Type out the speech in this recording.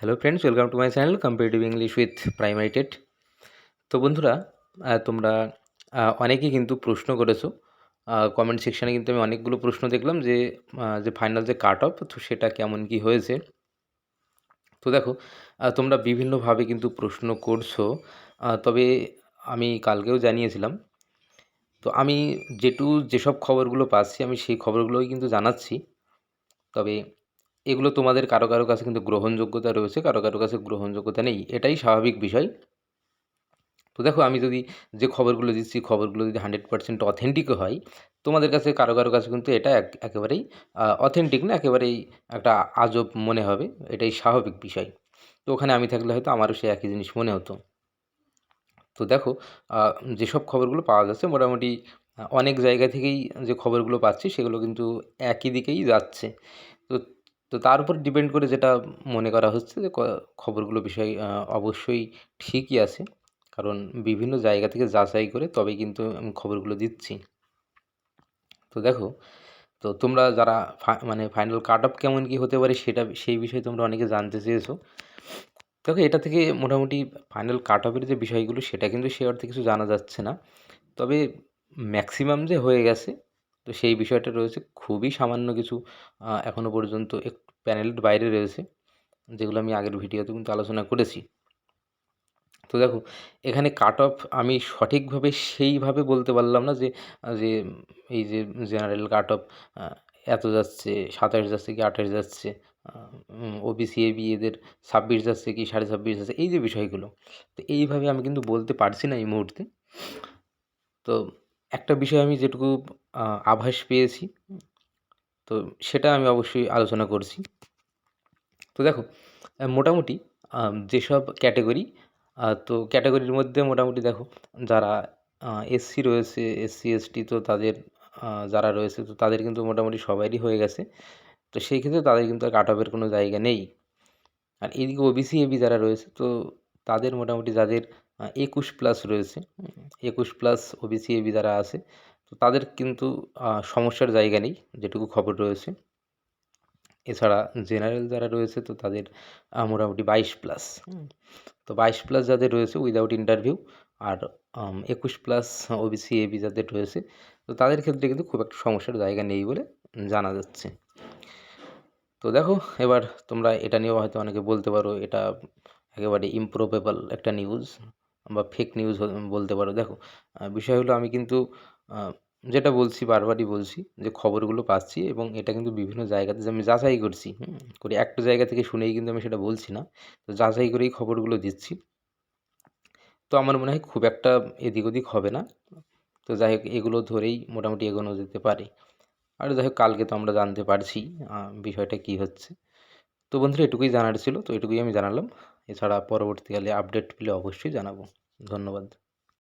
Hello friends welcome to my channel competitive English with primary TET তো বন্ধুরা তোমরা অনেকেই কিন্তু প্রশ্ন করেছ। কমেন্ট সেকশানে কিন্তু আমি অনেকগুলো প্রশ্ন দেখলাম যে যে ফাইনাল যে কাট অফ তো সেটা কেমন কি হয়েছে। তো দেখো তোমরা বিভিন্নভাবে কিন্তু প্রশ্ন করছ। তবে আমি কালকেও জানিয়েছিলাম। তো আমি যেটু, যেসব খবরগুলো পাচ্ছি, আমি সেই খবরগুলোই কিন্তু জানাচ্ছি। তবে এগুলো তোমাদের কারও কারও কাছে কিন্তু গ্রহণযোগ্যতা রয়েছে, কারও কারও কাছে গ্রহণযোগ্যতা নেই, এটাই স্বাভাবিক বিষয়। তো দেখো, আমি যদি যে খবরগুলো দিচ্ছি, খবরগুলো যদি হান্ড্রেড পার্সেন্ট অথেন্টিকও হয়, তোমাদের কাছে, কারও কারও কাছে কিন্তু এটা এক, একেবারেই অথেন্টিক না, একেবারেই একটা আজব মনে হবে, এটাই স্বাভাবিক বিষয়। তো ওখানে আমি থাকলে হয়তো আমারও সে একই জিনিস মনে হতো। তো দেখো যেসব খবরগুলো পাওয়া যাচ্ছে, মোটামুটি অনেক জায়গা থেকেই যে খবরগুলো পাচ্ছি, সেগুলো কিন্তু একই দিকেই যাচ্ছে। তো তো তার উপর ডিপেন্ড করে যেটা মনে করা হচ্ছে যে খবরগুলো বিষয় অবশ্যই ঠিকই আছে। কারণ বিভিন্ন জায়গা থেকে যাচাই করে তবেই কিন্তু আমি খবরগুলো দিচ্ছি। তো দেখো, তো তোমরা যারা মানে ফাইনাল কাট অফ কেমন কি হতে পারে সেটা, সেই বিষয়ে তোমরা অনেকে জানতে চেয়েছো। দেখো, এটা থেকে মোটামুটি ফাইনাল কাট অফের যে বিষয়গুলো, সেটা কিন্তু সে অর্থে কিছু জানা যাচ্ছে না। তবে ম্যাক্সিমাম যে হয়ে গেছে তো সেই বিষয়টা রয়েছে। খুবই সামান্য কিছু আহ, এখনও পর্যন্ত এক প্যানেলের বাইরে রয়েছে যেগুলো আমি আগের ভিডিওতে কিন্তু আলোচনা করেছি। তো দেখো এখানে কাট অফ আমি সঠিকভাবে সেইভাবে বলতে পারলাম না যে যে এই যে জেনারেল কাট অফ এত যাচ্ছে সাতাশ যাচ্ছে কি আঠাশ যাচ্ছে ও ওবিসি এবি এদের ছাব্বিশ যাচ্ছে কি সাড়ে ছাব্বিশ যাচ্ছে এই যে বিষয়গুলো। তো এইভাবে আমি কিন্তু বলতে পারছি না এই মুহূর্তে। তো একটা বিষয় আমি যেটুকু আভাস পেয়েছি, তো সেটা আমি অবশ্যই আলোচনা করছি। তো দেখো মোটামুটি যেসব ক্যাটাগরি তো ক্যাটাগরির মধ্যে মোটামুটি দেখো, যারা এসসি রয়েছে, এসসি, এসটি, তো তাদের যারা রয়েছে, তো তাদের কিন্তু মোটামুটি সবারই হয়ে গেছে। তো সেই ক্ষেত্রে তাদের কিন্তু আর কাট অফের কোনো জায়গা নেই। আর এদিকে ওবিসি এবি যারা রয়েছে, তো তাদের মোটামুটি যাদের একুশ প্লাস রয়েছে। একুশ প্লাস ওবিসি এবি যারা আছে। তো তাদের কিন্তু সমস্যার জায়গা নেই যেটুকু খবর রয়েছে। এছাড়া জেনারেল যারা রয়েছে তো তাদের মোটামুটি বাইশ প্লাস তো বাইশ প্লাস যাদের রয়েছে উইদাউট ইন্টারভিউ আর একুশ প্লাস ওবিসি এবি যাদের রয়েছে তো তাদের ক্ষেত্রে কিন্তু খুব একটা সমস্যার জায়গা নেই বলে জানা যাচ্ছে। তো দেখো এবার তোমরা এটা নিয়েও হয়তো অনেকে বলতে পারো এটা একেবারে ইমপ্রোবেবল একটা নিউজ বা ফেক নিউজ বলতে পারো। দেখো বিষয় হলো আমি কিন্তু যেটা বলছি, বারবারই বলছি যে খবরগুলো পাচ্ছি এবং এটা কিন্তু বিভিন্ন জায়গাতে আমি যাচাই করছি করে। একটা জায়গা থেকে শুনেই কিন্তু আমি সেটা বলছি না। তো যাচাই করেই খবরগুলো দিচ্ছি। তো আমার মনে হয় খুব একটা এদিক ওদিক হবে না। তো যাই হোক, এগুলো ধরেই মোটামুটি এগোনো যেতে পারে। আর যাই হোক, কালকে তো আমরা জানতে পারছি বিষয়টা কী হচ্ছে। তো বন্ধুরা, এটুকুই জানার ছিল। তো এটুকুই আমি জানালাম। এছাড়া পরবর্তীকালে আপডেট পেলে অবশ্যই জানাব। ধন্যবাদ।